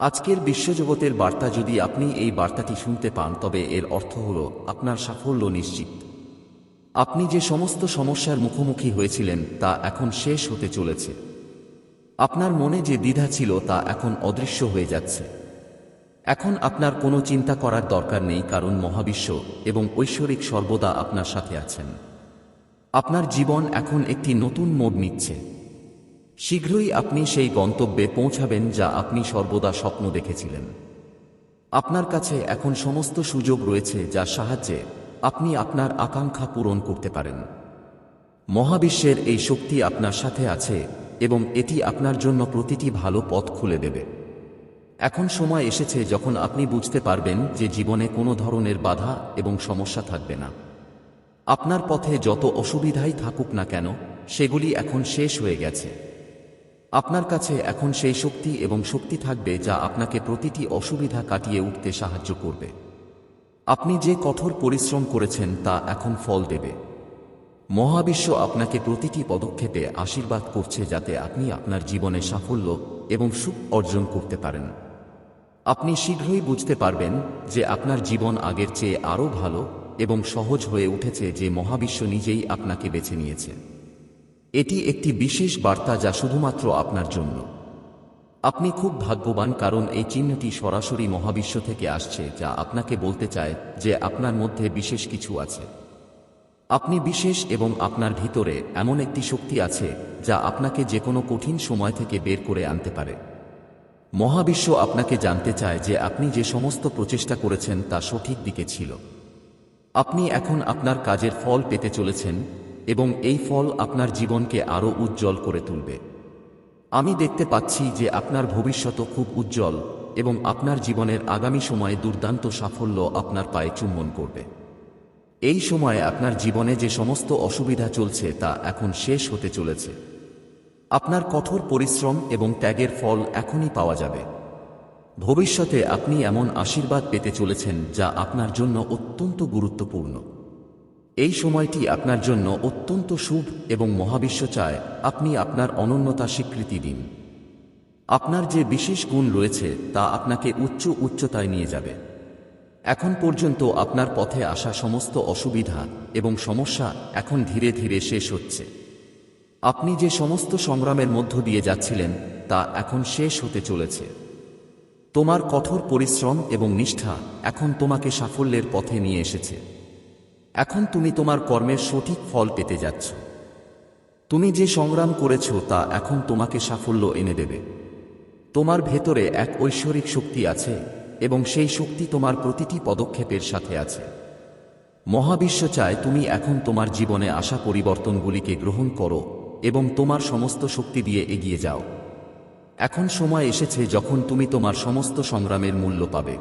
আজকের বিশ্বজগতের বার্তা যদি আপনি এই বার্তাটি শুনতে পান, তবে এর অর্থ হল আপনার সাফল্য নিশ্চিত। আপনি যে সমস্ত সমস্যার মুখোমুখি হয়েছিলেন, তা এখন শেষ হতে চলেছে। আপনার মনে যে দ্বিধা ছিল, তা এখন অদৃশ্য হয়ে যাচ্ছে। এখন আপনার কোনো চিন্তা করার দরকার নেই, কারণ মহাবিশ্ব এবং ঐশ্বরিক সর্বদা আপনার সাথে আছেন। আপনার জীবন এখন একটি নতুন মোড় নিচ্ছে। শীঘ্রই আপনি সেই গন্তব্যে পৌঁছাবেন যা আপনি সর্বদা স্বপ্ন দেখেছিলেন। আপনার কাছে এখন সমস্ত সুযোগ রয়েছে যার সাহায্যে আপনি আপনার আকাঙ্ক্ষা পূরণ করতে পারেন। মহাবিশ্বের এই শক্তি আপনার সাথে আছে এবং এটি আপনার জন্য প্রতিটি ভালো পথ খুলে দেবে। এখন সময় এসেছে যখন আপনি বুঝতে পারবেন যে জীবনে কোনো ধরনের বাধা এবং সমস্যা থাকবে না। আপনার পথে যত অসুবিধাই থাকুক না কেন, সেগুলি এখন শেষ হয়ে গেছে। আপনার কাছে এখন সেই শক্তি এবং শক্তি থাকবে যা আপনাকে প্রতিটি অসুবিধা কাটিয়ে উঠতে সাহায্য করবে। আপনি যে কঠোর পরিশ্রম করেছেন তা এখন ফল দেবে। মহাবিশ্ব আপনাকে প্রতিটি পদক্ষেপে আশীর্বাদ করছে যাতে আপনি আপনার জীবনে সাফল্য এবং সুখ অর্জন করতে পারেন। আপনি শীঘ্রই বুঝতে পারবেন যে আপনার জীবন আগের চেয়ে আরও ভালো এবং সহজ হয়ে উঠেছে যে মহাবিশ্ব নিজেই আপনাকে বেছে নিয়েছে। এটি একটি বিশেষ বার্তা যা শুধুমাত্র আপনার জন্য। আপনি খুব ভাগ্যবান কারণ এই চিহ্নটি সরাসরি মহাবিশ্ব থেকে আসছে, যা আপনাকে বলতে চায় যে আপনার মধ্যে বিশেষ কিছু আছে। আপনি বিশেষ এবং আপনার ভিতরে এমন একটি শক্তি আছে, যা আপনাকে যে কোনো কঠিন সময় থেকে বের করে আনতে পারে। মহাবিশ্ব আপনাকে জানতে চায় যে আপনি যে সমস্ত প্রচেষ্টা করেছেন তা সঠিক দিকে ছিল। আপনি এখন আপনার কাজের ফল পেতে চলেছেন এবং এই ফল আপনার জীবনকে আরও উজ্জ্বল করে তুলবে। আমি দেখতে পাচ্ছি যে আপনার ভবিষ্যৎ খুব উজ্জ্বল এবং আপনার জীবনের আগামী সময়ে দুর্দান্ত সাফল্য আপনার পায়ে চুম্বন করবে। এই সময়ে আপনার জীবনে যে সমস্ত অসুবিধা চলছে তা এখন শেষ হতে চলেছে। আপনার কঠোর পরিশ্রম এবং ত্যাগের ফল এখনই পাওয়া যাবে। ভবিষ্যতে আপনি এমন আশীর্বাদ পেতে চলেছেন যা আপনার জন্য অত্যন্ত গুরুত্বপূর্ণ। এই সময়টি আপনার জন্য অত্যন্ত শুভ এবং মহাবিশ্ব চায়, আপনি আপনার অনন্যতা স্বীকৃতি দিন। আপনার যে বিশেষ গুণ রয়েছে, তা আপনাকে উচ্চ উচ্চতায় নিয়ে যাবে। এখন পর্যন্ত আপনার পথে আসা সমস্ত অসুবিধা এবং সমস্যা এখন ধীরে ধীরে শেষ হচ্ছে। আপনি যে সমস্ত সংগ্রামের মধ্য দিয়ে যাচ্ছিলেন, তা এখন শেষ হতে চলেছে। তোমার কঠোর পরিশ্রম এবং নিষ্ঠা এখন তোমাকে সাফল্যের পথে নিয়ে এসেছে। এখন তুমি তোমার কর্মের সঠিক ফল পেতে যাচ্ছ। তুমি যে সংগ্রাম করেছ তা এখন তোমাকে সাফল্য এনে দেবে। তোমার ভেতরে এক ঐশ্বরিক শক্তি আছে এবং সেই শক্তি তোমার প্রতিটি পদক্ষেপের সাথে আছে। মহাবিশ্ব চায় তুমি এখন তোমার জীবনে আসা পরিবর্তনগুলিকে গ্রহণ করো এবং তোমার সমস্ত শক্তি দিয়ে এগিয়ে যাও। এখন সময় এসেছে যখন তুমি তোমার সমস্ত সংগ্রামের মূল্য পাবে।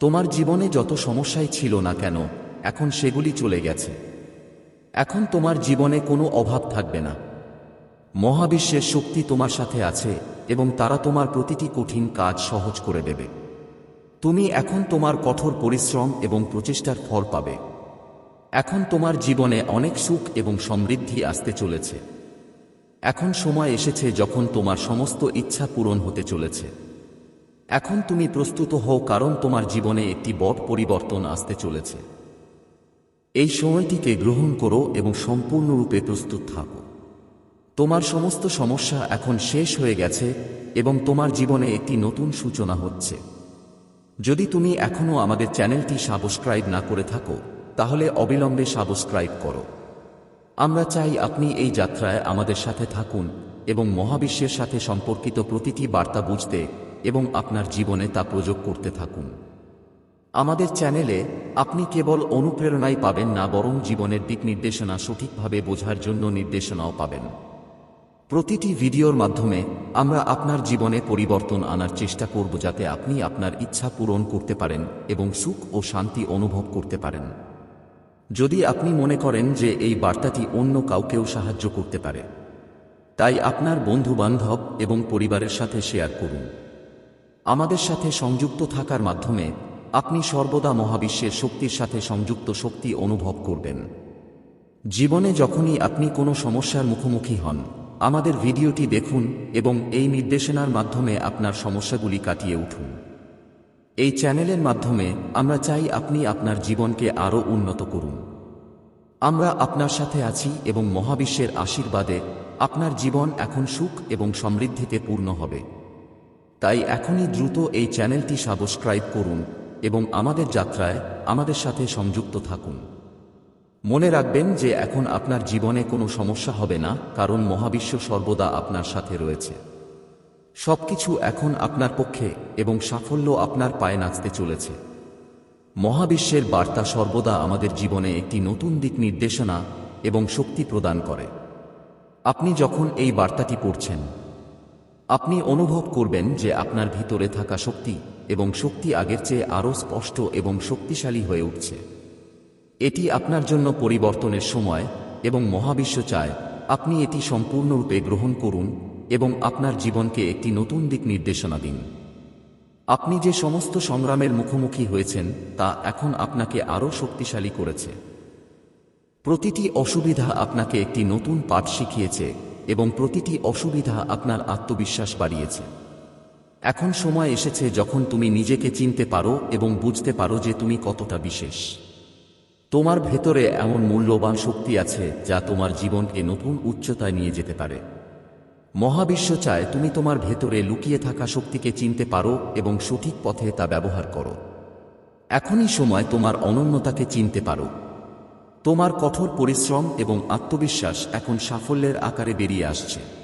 তোমার জীবনে যত সমস্যাই ছিল না কেন এখন সেগুলি চলে গেছে। এখন তোমার জীবনে কোনো অভাব থাকবে না। মহাবিশ্বের শক্তি তোমার সাথে আছে এবং তারা তোমার প্রতিটি কঠিন কাজ সহজ করে দেবে। তুমি এখন তোমার কঠোর পরিশ্রম এবং প্রচেষ্টার ফল পাবে। এখন তোমার জীবনে অনেক সুখ এবং সমৃদ্ধি আসতে চলেছে। এখন সময় এসেছে যখন তোমার সমস্ত ইচ্ছা পূরণ হতে চলেছে। এখন তুমি প্রস্তুত হও কারণ তোমার জীবনে একটি বড় পরিবর্তন আসতে চলেছে। এই সময়টিকে গ্রহণ করো এবং সম্পূর্ণরূপে প্রস্তুত থাকো। তোমার সমস্ত সমস্যা এখন শেষ হয়ে গেছে এবং তোমার জীবনে একটি নতুন সূচনা হচ্ছে। যদি তুমি এখনও আমাদের চ্যানেলটি সাবস্ক্রাইব না করে থাকো, তাহলে অবিলম্বে সাবস্ক্রাইব করো। আমরা চাই আপনি এই যাত্রায় আমাদের সাথে থাকুন এবং মহাবিশ্বের সাথে সম্পর্কিত প্রতিটি বার্তা বুঝতে এবং আপনার জীবনে তা প্রয়োগ করতে থাকুন। আমাদের চ্যানেলে আপনি কেবল অনুপ্রেরণাই পাবেন না, বরং জীবনের দিক নির্দেশনা সঠিকভাবে বোঝার জন্য নির্দেশনাও পাবেন। প্রতিটি ভিডিওর মাধ্যমে আমরা আপনার জীবনে পরিবর্তন আনার চেষ্টা করব যাতে আপনি আপনার ইচ্ছা পূরণ করতে পারেন এবং সুখ ও শান্তি অনুভব করতে পারেন। যদি আপনি মনে করেন যে এই বার্তাটি অন্য কাউকেও সাহায্য করতে পারে, তাই আপনার বন্ধু বান্ধব এবং পরিবারের সাথে শেয়ার করুন। আমাদের সাথে সংযুক্ত থাকার মাধ্যমে আপনি সর্বদা মহাবিশ্বের শক্তির সাথে সংযুক্ত শক্তি অনুভব করবেন। জীবনে যখনই আপনি কোনো সমস্যার মুখোমুখি হন, আমাদের ভিডিওটি দেখুন এবং এই নির্দেশনার মাধ্যমে আপনার সমস্যাগুলি কাটিয়ে উঠুন। এই চ্যানেলের মাধ্যমে আমরা চাই আপনি আপনার জীবনকে আরও উন্নত করুন। আমরা আপনার সাথে আছি এবং মহাবিশ্বের আশীর্বাদে আপনার জীবন এখন সুখ এবং সমৃদ্ধিতে পূর্ণ হবে। তাই এখনই দ্রুত এই চ্যানেলটি সাবস্ক্রাইব করুন এবং আমাদের যাত্রায় আমাদের সাথে সংযুক্ত থাকুন। মনে রাখবেন যে এখন আপনার জীবনে কোনো সমস্যা হবে না, কারণ মহাবিশ্ব সর্বদা আপনার সাথে রয়েছে। সবকিছু এখন আপনার পক্ষে এবং সাফল্য আপনার পায়ে নাচতে চলেছে। মহাবিশ্বের বার্তা সর্বদা আমাদের জীবনে একটি নতুন দিক নির্দেশনা এবং শক্তি প্রদান করে। আপনি যখন এই বার্তাটি পড়ছেন, আপনি অনুভব করবেন যে আপনার ভিতরে থাকা শক্তি এবং শক্তি আগের চেয়ে আরও স্পষ্ট এবং শক্তিশালী হয়ে উঠছে। এটি আপনার জন্য পরিবর্তনের সময় এবং মহাবিশ্ব চায়, আপনি এটি সম্পূর্ণরূপে গ্রহণ করুন এবং আপনার জীবনকে একটি নতুন দিক নির্দেশনা দিন। আপনি যে সমস্ত সংগ্রামের মুখোমুখি হয়েছেন, তা এখন আপনাকে আরও শক্তিশালী করেছে। প্রতিটি অসুবিধা আপনাকে একটি নতুন পাঠ শিখিয়েছে এবং প্রতিটি অসুবিধা আপনার আত্মবিশ্বাস বাড়িয়েছে। এখন সময় এসেছে যখন তুমি নিজেকে চিনতে পারো এবং বুঝতে পারো যে তুমি কতটা বিশেষ। তোমার ভেতরে এমন মূল্যবান শক্তি আছে যা তোমার জীবনকে নতুন উচ্চতায় নিয়ে যেতে পারে। মহাবিশ্ব চায় তুমি তোমার ভেতরে লুকিয়ে থাকা শক্তিকে চিনতে পারো এবং সঠিক পথে তা ব্যবহার করো। এখনই সময় তোমার অনন্যতাকে চিনতে পারো। তোমার কঠোর পরিশ্রম এবং আত্মবিশ্বাস এখন সাফল্যের আকারে বেরিয়ে আসছে।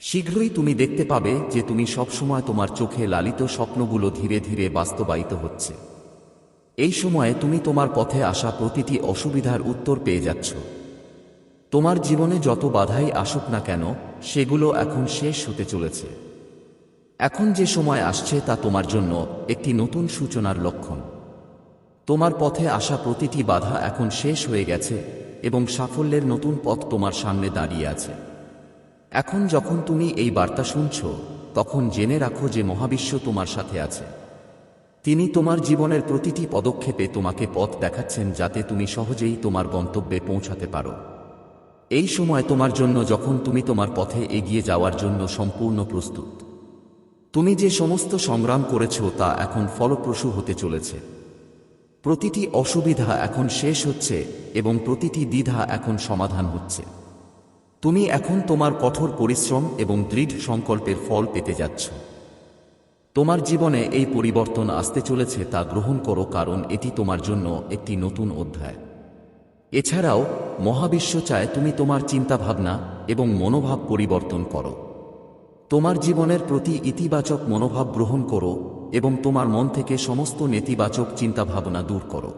শীঘ্রই তুমি দেখতে পাবে যে তুমি সবসময় তোমার চোখে লালিত স্বপ্নগুলো ধীরে ধীরে বাস্তবায়িত হচ্ছে। এই সময়ে তুমি তোমার পথে আসা প্রতিটি অসুবিধার উত্তর পেয়ে যাচ্ছ। তোমার জীবনে যত বাধাই আসুক না কেন, সেগুলো এখন শেষ হতে চলেছে। এখন যে সময় আসছে তা তোমার জন্য একটি নতুন সূচনার লক্ষণ। তোমার পথে আসা প্রতিটি বাধা এখন শেষ হয়ে গেছে এবং সাফল্যের নতুন পথ তোমার সামনে দাঁড়িয়ে আছে। এখন যখন তুমি এই বার্তা শুনছ, তখন জেনে রাখো যে মহাবিশ্ব তোমার সাথে আছে। তিনি তোমার জীবনের প্রতিটি পদক্ষেপে তোমাকে পথ দেখাচ্ছেন যাতে তুমি সহজেই তোমার গন্তব্যে পৌঁছাতে পারো। এই সময় তোমার জন্য যখন তুমি তোমার পথে এগিয়ে যাওয়ার জন্য সম্পূর্ণ প্রস্তুত। তুমি যে সমস্ত সংগ্রাম করেছ তা এখন ফলপ্রসূ হতে চলেছে। প্রতিটি অসুবিধা এখন শেষ হচ্ছে এবং প্রতিটি দ্বিধা এখন সমাধান হচ্ছে। তুমি এখন তোমার কঠোর পরিশ্রম এবং দৃঢ় সংকল্পের ফল পেতে যাচ্ছ। তোমার জীবনে এই পরিবর্তন আসতে চলেছে তা গ্রহণ করো কারণ এটি তোমার জন্য একটি নতুন অধ্যায়। এছাড়াও, মহাবিশ্ব চায় তুমি তোমার চিন্তাভাবনা এবং মনোভাব পরিবর্তন করো। তোমার জীবনের প্রতি ইতিবাচক মনোভাব গ্রহণ করো এবং তোমার মন থেকে সমস্ত নেতিবাচক চিন্তাভাবনা দূর করো।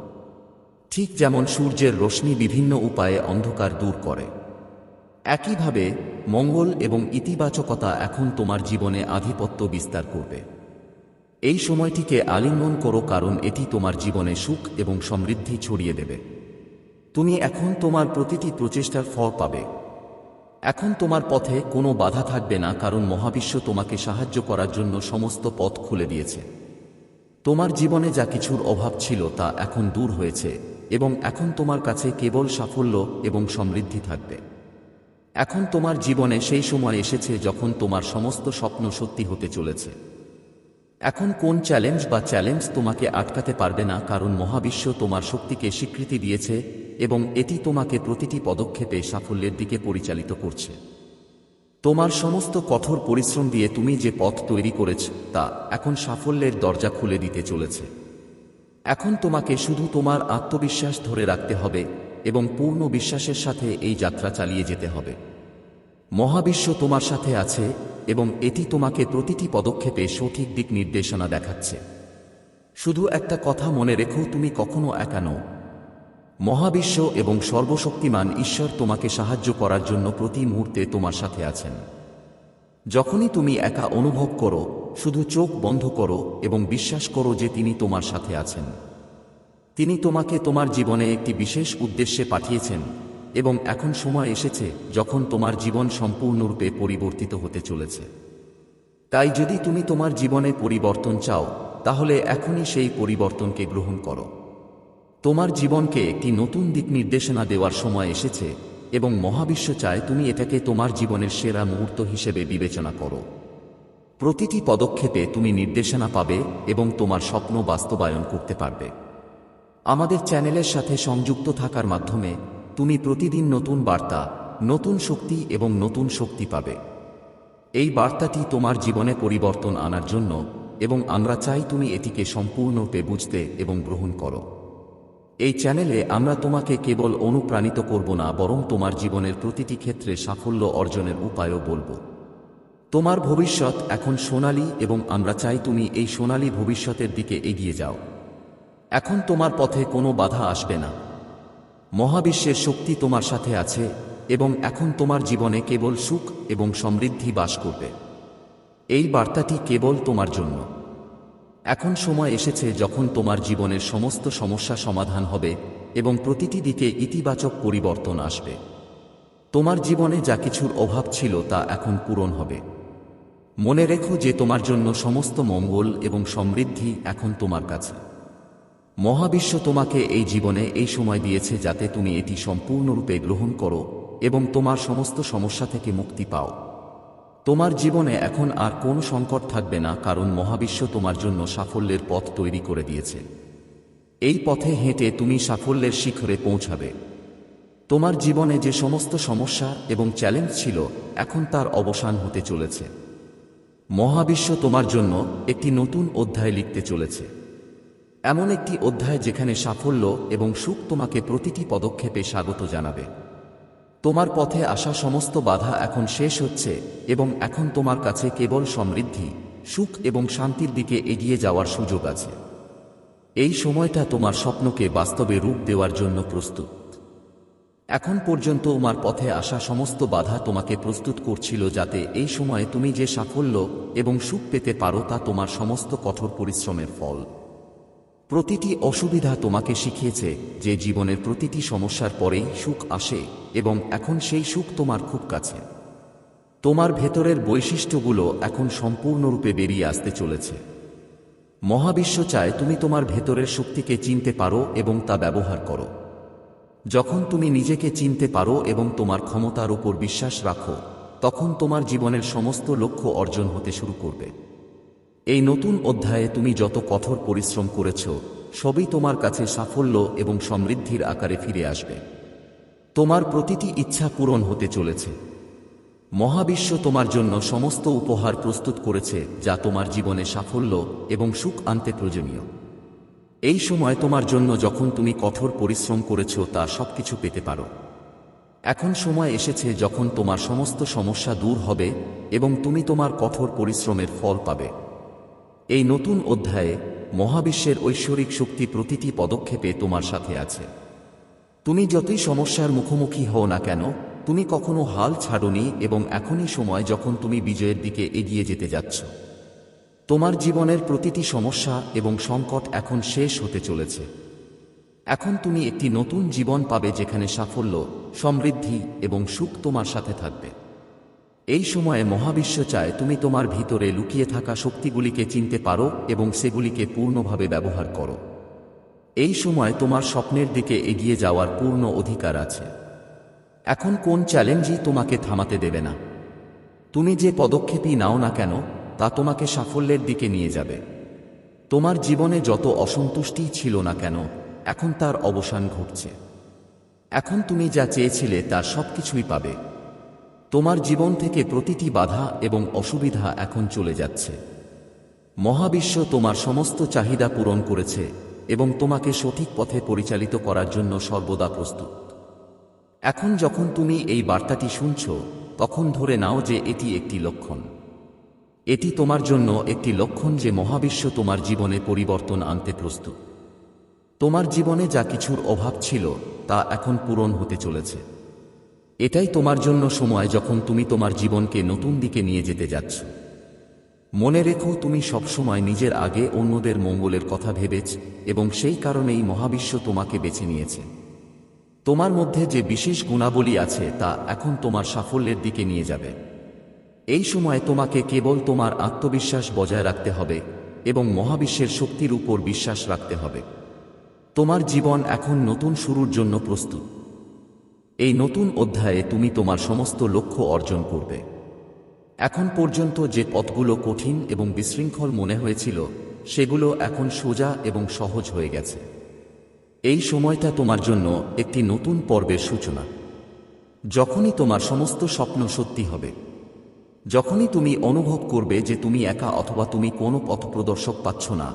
ঠিক যেমন সূর্যের রশ্মি বিভিন্ন উপায়ে অন্ধকার দূর করে। একইভাবে মঙ্গল এবং ইতিবাচকতা এখন তোমার জীবনে আধিপত্য বিস্তার করবে। এই সময়টিকে আলিঙ্গন করো কারণ এটি তোমার জীবনে সুখ এবং সমৃদ্ধি ছড়িয়ে দেবে। তুমি এখন তোমার প্রতিটি প্রচেষ্টার ফল পাবে। এখন তোমার পথে কোনো বাধা থাকবে না কারণ মহাবিশ্ব তোমাকে সাহায্য করার জন্য সমস্ত পথ খুলে দিয়েছে। তোমার জীবনে যা কিছুর অভাব ছিল তা এখন দূর হয়েছে এবং এখন তোমার কাছে কেবল সাফল্য এবং সমৃদ্ধি থাকবে। এখন তোমার জীবনে সেই সময় এসেছে যখন তোমার সমস্ত স্বপ্ন সত্যি হতে চলেছে। এখন কোন চ্যালেঞ্জ বা চ্যালেঞ্জ তোমাকে আটকাতে পারবে না কারণ মহাবিশ্ব তোমার শক্তিকে স্বীকৃতি দিয়েছে এবং এটি তোমাকে প্রতিটি পদক্ষেপে সাফল্যের দিকে পরিচালিত করছে। তোমার সমস্ত কঠোর পরিশ্রম দিয়ে তুমি যে পথ তৈরি করেছ তা এখন সাফল্যের দরজা খুলে দিতে চলেছে। এখন তোমাকে শুধু তোমার আত্মবিশ্বাস ধরে রাখতে হবে এবং পূর্ণ বিশ্বাসের সাথে এই যাত্রা চালিয়ে যেতে হবে। মহাবিশ্ব তোমার সাথে আছে এবং এটি তোমাকে প্রতিটি পদক্ষেপে সঠিক দিক নির্দেশনা দেখাচ্ছে। শুধু একটা কথা মনে রেখো, তুমি কখনো একা নও। মহাবিশ্ব এবং সর্বশক্তিমান ঈশ্বর তোমাকে সাহায্য করার জন্য প্রতি মুহূর্তে তোমার সাথে আছেন। যখনই তুমি একা অনুভব করো, শুধু চোখ বন্ধ করো এবং বিশ্বাস করো যে তিনি তোমার সাথে আছেন। তিনি তোমাকে তোমার জীবনে একটি বিশেষ উদ্দেশ্যে পাঠিয়েছেন, এবং এখন সময় এসেছে যখন তোমার জীবন সম্পূর্ণরূপে পরিবর্তিত হতে চলেছে। তাই যদি তুমি তোমার জীবনে পরিবর্তন চাও, তাহলে এখনই সেই পরিবর্তনকে গ্রহণ করো। তোমার জীবনকে একটি নতুন দিক নির্দেশনা দেওয়ার সময় এসেছে, এবং মহাবিশ্ব চায় তুমি এটাকে তোমার জীবনের সেরা মুহূর্ত হিসেবে বিবেচনা করো। প্রতিটি পদক্ষেপে তুমি নির্দেশনা পাবে, এবং তোমার স্বপ্ন বাস্তবায়ন করতে পারবে। আমাদের চ্যানেলের সাথে সংযুক্ত থাকার মাধ্যমে তুমি প্রতিদিন নতুন বার্তা, নতুন শক্তি এবং নতুন শক্তি পাবে। এই বার্তাটি তোমার জীবনে পরিবর্তন আনার জন্য এবং আমরা চাই তুমি এটিকে সম্পূর্ণরূপে বুঝতে এবং গ্রহণ করো। এই চ্যানেলে আমরা তোমাকে কেবল অনুপ্রাণিত করব না, বরং তোমার জীবনের প্রতিটি ক্ষেত্রে সাফল্য অর্জনের উপায়ও বলব। তোমার ভবিষ্যৎ এখন সোনালী এবং আমরা চাই তুমি এই সোনালী ভবিষ্যতের দিকে এগিয়ে যাও। এখন তোমার পথে কোনো বাধা আসবে না। মহাবিশ্বের শক্তি তোমার সাথে আছে এবং এখন তোমার জীবনে কেবল সুখ এবং সমৃদ্ধি বাস করবে। এই বার্তাটি কেবল তোমার জন্য। এখন সময় এসেছে যখন তোমার জীবনের সমস্ত সমস্যা সমাধান হবে এবং প্রতিটি দিকে ইতিবাচক পরিবর্তন আসবে। তোমার জীবনে যা কিছুর অভাব ছিল তা এখন পূরণ হবে। মনে রেখো যে তোমার জন্য সমস্ত মঙ্গল এবং সমৃদ্ধি এখন তোমার কাছে। মহাবিশ্ব তোমাকে এই জীবনে এই সময় দিয়েছে যাতে তুমি এটি সম্পূর্ণরূপে গ্রহণ করো এবং তোমার সমস্ত সমস্যা থেকে মুক্তি পাও। তোমার জীবনে এখন আর কোনো সংকট থাকবে না, কারণ মহাবিশ্ব তোমার জন্য সাফল্যের পথ তৈরি করে দিয়েছে। এই পথে হেঁটে তুমি সাফল্যের শিখরে পৌঁছাবে। তোমার জীবনে যে সমস্ত সমস্যা এবং চ্যালেঞ্জ ছিল, এখন তার অবসান হতে চলেছে। মহাবিশ্ব তোমার জন্য একটি নতুন অধ্যায় লিখতে চলেছে। এমন একটি অধ্যায় যেখানে সাফল্য এবং সুখ তোমাকে প্রতিটি পদক্ষেপে স্বাগত জানাবে। তোমার পথে আসা সমস্ত বাধা এখন শেষ হচ্ছে এবং এখন তোমার কাছে কেবল সমৃদ্ধি, সুখ এবং শান্তির দিকে এগিয়ে যাওয়ার সুযোগ আছে। এই সময়টা তোমার স্বপ্নকে বাস্তবে রূপ দেওয়ার জন্য প্রস্তুত। এখন পর্যন্ত তোমার পথে আসা সমস্ত বাধা তোমাকে প্রস্তুত করছিল যাতে এই সময়ে তুমি যে সাফল্য এবং সুখ পেতে পারো তা তোমার সমস্ত কঠোর পরিশ্রমের ফল। প্রতিটি অসুবিধা তোমাকে শিখিয়েছে যে জীবনের প্রতিটি সমস্যার পরেই সুখ আসে এবং এখন সেই সুখ তোমার খুব কাছে। তোমার ভেতরের বৈশিষ্ট্যগুলো এখন সম্পূর্ণরূপে বেরিয়ে আসতে চলেছে। মহাবিশ্ব চায় তুমি তোমার ভেতরের শক্তিকে চিনতে পারো এবং তা ব্যবহার করো। যখন তুমি নিজেকে চিনতে পারো এবং তোমার ক্ষমতার উপর বিশ্বাস রাখো, তখন তোমার জীবনের সমস্ত লক্ষ্য অর্জন হতে শুরু করবে। এই নতুন অধ্যায়ে তুমি যত কঠোর পরিশ্রম করেছ, সবই তোমার কাছে সাফল্য এবং সমৃদ্ধির আকারে ফিরে আসবে। তোমার প্রতিটি ইচ্ছা পূরণ হতে চলেছে। মহাবিশ্ব তোমার জন্য সমস্ত উপহার প্রস্তুত করেছে, যা তোমার জীবনে সাফল্য এবং সুখ আনতে প্রয়োজনীয়। এই সময় তোমার জন্য যখন তুমি কঠোর পরিশ্রম করেছ, তা সবকিছু পেতে পারো। এখন সময় এসেছে যখন তোমার সমস্ত সমস্যা দূর হবে এবং তুমি তোমার কঠোর পরিশ্রমের ফল পাবে। এই নতুন অধ্যায়ে মহাবিশ্বের ঐশ্বরিক শক্তি প্রতিটি পদক্ষেপে তোমার সাথে আছে। তুমি যতই সমস্যার মুখোমুখি হও না কেন, তুমি কখনো হাল ছাড়নি এবং এখনই সময় যখন তুমি বিজয়ের দিকে এগিয়ে যেতে যাচ্ছ। তোমার জীবনের প্রতিটি সমস্যা এবং সংকট এখন শেষ হতে চলেছে। এখন তুমি একটি নতুন জীবন পাবে যেখানে সাফল্য, সমৃদ্ধি এবং সুখ তোমার সাথে থাকবে। এই সময়ে মহাবিশ্ব চায় তুমি তোমার ভিতরে লুকিয়ে থাকা শক্তিগুলিকে চিনতে পারো এবং সেগুলিকে পূর্ণভাবে ব্যবহার করো। এই সময় তোমার স্বপ্নের দিকে এগিয়ে যাওয়ার পূর্ণ অধিকার আছে। এখন কোন চ্যালেঞ্জই তোমাকে থামাতে দেবে না। তুমি যে পদক্ষেপই নাও না কেন, তা তোমাকে সাফল্যের দিকে নিয়ে যাবে। তোমার জীবনে যত অসন্তুষ্টি ছিল না কেন, এখন তার অবসান ঘটছে। এখন তুমি যা চেয়েছিলে তার সবকিছুই পাবে। তোমার জীবন থেকে প্রতিটি বাধা এবং অসুবিধা এখন চলে যাচ্ছে। মহাবিশ্ব তোমার সমস্ত চাহিদা পূরণ করেছে এবং তোমাকে সঠিক পথে পরিচালিত করার জন্য সর্বদা প্রস্তুত। এখন যখন তুমি এই বার্তাটি শুনছ, তখন ধরে নাও যে এটি একটি লক্ষণ। এটি তোমার জন্য একটি লক্ষণ যে মহাবিশ্ব তোমার জীবনে পরিবর্তন আনতে প্রস্তুত। তোমার জীবনে যা কিছুর অভাব ছিল, তা এখন পূরণ হতে চলেছে। এটাই তোমার জন্য সময় যখন তুমি তোমার জীবনকে নতুন দিকে নিয়ে যেতে যাচ্ছ। মনে রেখো তুমি সবসময় নিজের আগে অন্যদের মঙ্গলের কথা ভেবেছ এবং সেই কারণেই মহাবিশ্ব তোমাকে বেছে নিয়েছে। তোমার মধ্যে যে বিশেষ গুণাবলী আছে তা এখন তোমার সাফল্যের দিকে নিয়ে যাবে। এই সময় তোমাকে কেবল তোমার আত্মবিশ্বাস বজায় রাখতে হবে এবং মহাবিশ্বের শক্তির উপর বিশ্বাস রাখতে হবে। তোমার জীবন এখন নতুন শুরুর জন্য প্রস্তুত। এই নতুন অধ্যায়ে তুমি তোমার সমস্ত লক্ষ্য অর্জন করবে। এখন পর্যন্ত যে পথগুলো কঠিন এবং বিশৃঙ্খল মনে হয়েছিল, সেগুলো এখন সোজা এবং সহজ হয়ে গেছে। এই সময়টা তোমার জন্য একটি নতুন পর্বের সূচনা। যখনই তোমার সমস্ত স্বপ্ন সত্যি হবে, যখনই তুমি অনুভব করবে যে তুমি একা অথবা তুমি কোনো পথপ্রদর্শক পাচ্ছ না,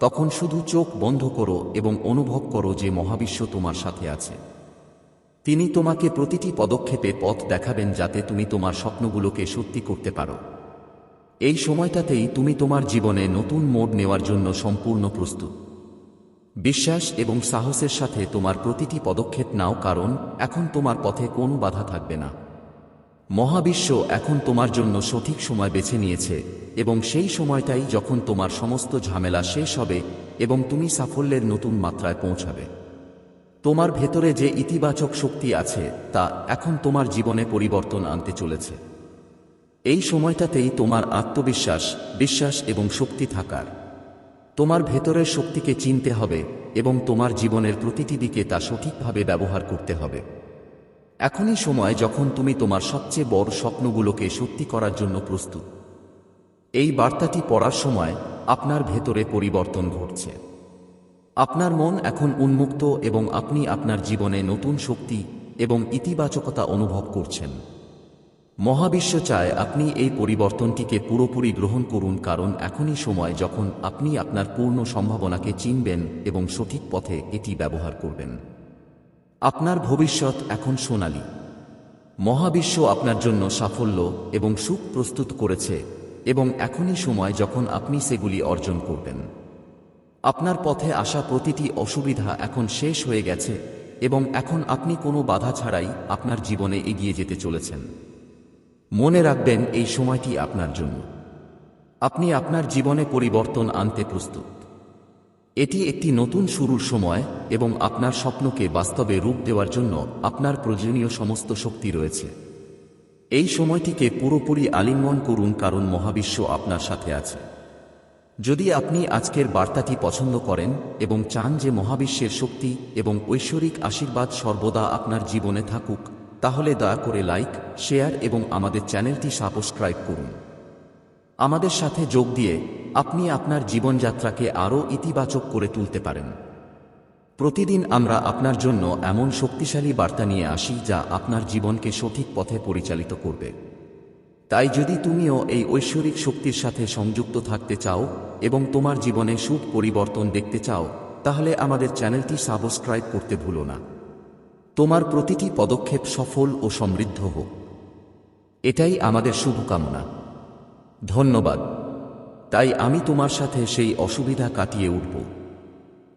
তখন শুধু চোখ বন্ধ করো এবং অনুভব করো যে মহাবিশ্ব তোমার সাথে আছে। তিনি তোমাকে প্রতিটি পদক্ষেপে পথ দেখাবেন যাতে তুমি তোমার স্বপ্নগুলোকে সত্যি করতে পারো। এই সময়টাতেই তুমি তোমার জীবনে নতুন মোড় নেওয়ার জন্য সম্পূর্ণ প্রস্তুত। বিশ্বাস এবং সাহসের সাথে তোমার প্রতিটি পদক্ষেপ নাও, কারণ এখন তোমার পথে কোনো বাধা থাকবে না। মহাবিশ্ব এখন তোমার জন্য সঠিক সময় বেছে নিয়েছে এবং সেই সময়টাই যখন তোমার সমস্ত ঝামেলা শেষ হবে এবং তুমি সাফল্যের নতুন মাত্রায় পৌঁছাবে। তোমার ভেতরে যে ইতিবাচক শক্তি আছে, তা এখন তোমার জীবনে পরিবর্তন আনতে চলেছে। এই সময়টাতেই তোমার আত্মবিশ্বাস, বিশ্বাস এবং শক্তি থাকার। তোমার ভেতরের শক্তিকে চিনতে হবে এবং তোমার জীবনের প্রতিটি দিকে তা সঠিকভাবে ব্যবহার করতে হবে। এখনই সময় যখন তুমি তোমার সবচেয়ে বড় স্বপ্নগুলোকে সত্যি করার জন্য প্রস্তুত। এই বার্তাটি পড়ার সময় আপনার ভেতরে পরিবর্তন ঘটছে। আপনার মন এখন উন্মুক্ত এবং আপনি আপনার জীবনে নতুন শক্তি এবং ইতিবাচকতা অনুভব করছেন। মহাবিশ্ব চায় আপনি এই পরিবর্তনটিকে পুরোপুরি গ্রহণ করুন কারণ এখনই সময় যখন আপনি আপনার পূর্ণ সম্ভাবনাকে চিনবেন এবং সঠিক পথে এটি ব্যবহার করবেন। আপনার ভবিষ্যৎ এখন সোনালী। মহাবিশ্ব আপনার জন্য সাফল্য এবং সুখ প্রস্তুত করেছে এবং এখনই সময় যখন আপনি সেগুলি অর্জন করবেন। আপনার পথে আসা প্রতিটি অসুবিধা এখন শেষ হয়ে গেছে এবং এখন আপনি কোনো বাধা ছাড়াই আপনার জীবনে এগিয়ে যেতে চলেছেন। মনে রাখবেন, এই সময়টি আপনার জন্য। আপনি আপনার জীবনে পরিবর্তন আনতে প্রস্তুত। এটি একটি নতুন শুরুর সময় এবং আপনার স্বপ্নকে বাস্তবে রূপ দেওয়ার জন্য আপনার প্রয়োজনীয় সমস্ত শক্তি রয়েছে। এই সময়টিকে পুরোপুরি আলিঙ্গন করুন কারণ মহাবিশ্ব আপনার সাথে আছে। যদি আপনি আজকের বার্তাটি পছন্দ করেন এবং চান যে মহাবিশ্বের শক্তি এবং ঐশ্বরিক আশীর্বাদ সর্বদা আপনার জীবনে থাকুক, তাহলে দয়া করে লাইক, শেয়ার এবং আমাদের চ্যানেলটি সাবস্ক্রাইব করুন। আমাদের সাথে যোগ দিয়ে আপনি আপনার জীবনযাত্রাকে আরও ইতিবাচক করে তুলতে পারেন। প্রতিদিন আমরা আপনার জন্য এমন শক্তিশালী বার্তা নিয়ে আসি যা আপনার জীবনকে সঠিক পথে পরিচালিত করবে। তাই যদি তুমিও এই ঐশ্বরিক শক্তির সাথে সংযুক্ত থাকতে চাও এবং তোমার জীবনে সুখ পরিবর্তন দেখতে চাও, তাহলে আমাদের চ্যানেলটি সাবস্ক্রাইব করতে ভুলো না। তোমার প্রতিটি পদক্ষেপ সফল ও সমৃদ্ধ হোক। এটাই আমাদের শুভকামনা। ধন্যবাদ। তাই আমি তোমার সাথে সেই অসুবিধা কাটিয়ে উঠব।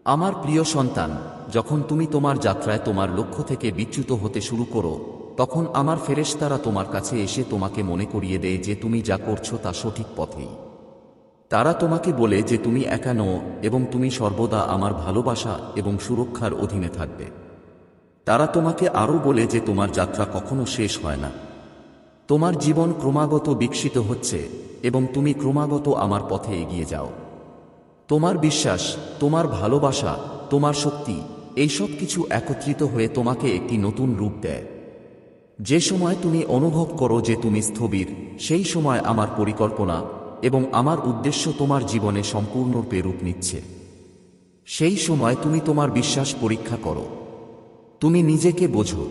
আমার প্রিয় সন্তান, যখন তুমি তোমার যাত্রায় তোমার লক্ষ্য থেকে বিচ্যুত হতে শুরু করো তখন আমার ফেরেশতারা তোমার কাছে এসে তোমাকে মনে করিয়ে দেয় যে তুমি যা করছ তা সঠিক পথেই। তারা তোমাকে বলে যে তুমি একা নও এবং তুমি সর্বদা আমার ভালোবাসা এবং সুরক্ষার অধীনে থাকবে। তারা তোমাকে আরও বলে যে তোমার যাত্রা কখনো শেষ হয় না। তোমার জীবন ক্রমাগত বিকশিত হচ্ছে এবং তুমি ক্রমাগত আমার পথে এগিয়ে যাও। তোমার বিশ্বাস, তোমার ভালোবাসা, তোমার শক্তি এইসব কিছু একত্রিত হয়ে তোমাকে একটি নতুন রূপ দেয়। যে সময় তুমি অনুভব করো যে তুমি স্থবির, সেই সময় আমার পরিকল্পনা এবং আমার উদ্দেশ্য তোমার জীবনে সম্পূর্ণরূপে রূপ নিচ্ছে। সেই সময় তুমি তোমার বিশ্বাস পরীক্ষা করো। তুমি নিজেকে বোঝো।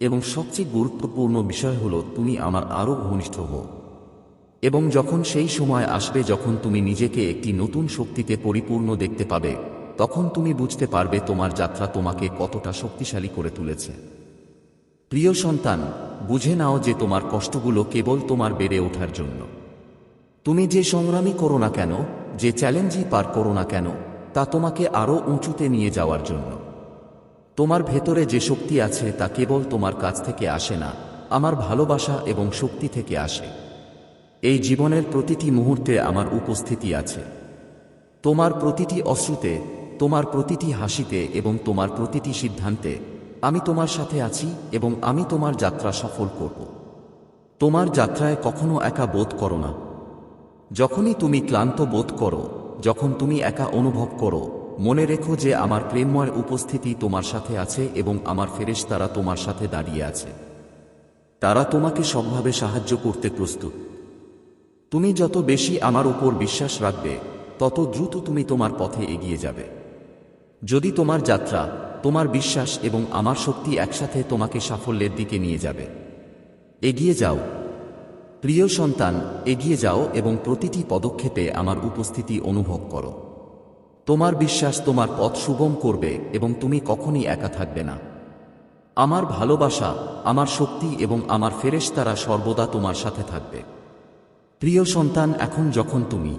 এবং সবচেয়ে গুরুত্বপূর্ণ বিষয় হল তুমি আমার আরও ঘনিষ্ঠ হো এবং যখন সেই সময় আসবে যখন তুমি নিজেকে একটি নতুন শক্তিতে পরিপূর্ণ দেখতে পাবে, তখন তুমি বুঝতে পারবে তোমার যাত্রা তোমাকে কতটা শক্তিশালী করে তুলেছে। প্রিয় সন্তান, বুঝে নাও যে তোমার কষ্টগুলো কেবল তোমার বেড়ে ওঠার জন্য। তুমি যে সংগ্রামী করো না কেন, যে চ্যালেঞ্জই পার করো না কেন, তা তোমাকে আরও উঁচুতে নিয়ে যাওয়ার জন্য। তোমার ভেতরে যে শক্তি আছে তা কেবল তোমার কাছ থেকে আসে না, আমার ভালোবাসা এবং শক্তি থেকে আসে। এই জীবনের প্রতিটি মুহূর্তে আমার উপস্থিতি আছে। তোমার প্রতিটি অশ্রুতে, তোমার প্রতিটি হাসিতে এবং তোমার প্রতিটি সিদ্ধান্তে আমি তোমার সাথে আছি এবং আমি তোমার যাত্রা সফল করব। তোমার যাত্রায় কখনো একা বোধ করো না। যখনই তুমি ক্লান্ত বোধ করো, যখন তুমি একা অনুভব করো, মনে রেখো যে আমার প্রেমময় উপস্থিতি তোমার সাথে আছে এবং আমার ফেরেশতারা তোমার সাথে দাঁড়িয়ে আছে। তারা তোমাকে সবভাবে সাহায্য করতে প্রস্তুত। তুমি যত বেশি আমার উপর বিশ্বাস রাখবে, তত দ্রুত তুমি তোমার পথে এগিয়ে যাবে। যদি তোমার যাত্রা তোমার বিশ্বাস এবং আমার শক্তি একসাথে তোমাকে সাফল্যের দিকে নিয়ে যাবে। এগিয়ে যাও। প্রিয় সন্তান, এগিয়ে যাও এবং প্রতিটি পদক্ষেপে আমার উপস্থিতি অনুভব করো। তোমার বিশ্বাস তোমার পথ সুগম করবে এবং তুমি কখনই একা থাকবে না। আমার ভালোবাসা, আমার শক্তি এবং আমার ফেরেশতারা সর্বদা তোমার সাথে থাকবে। প্রিয় সন্তান, এখন যখন তুমি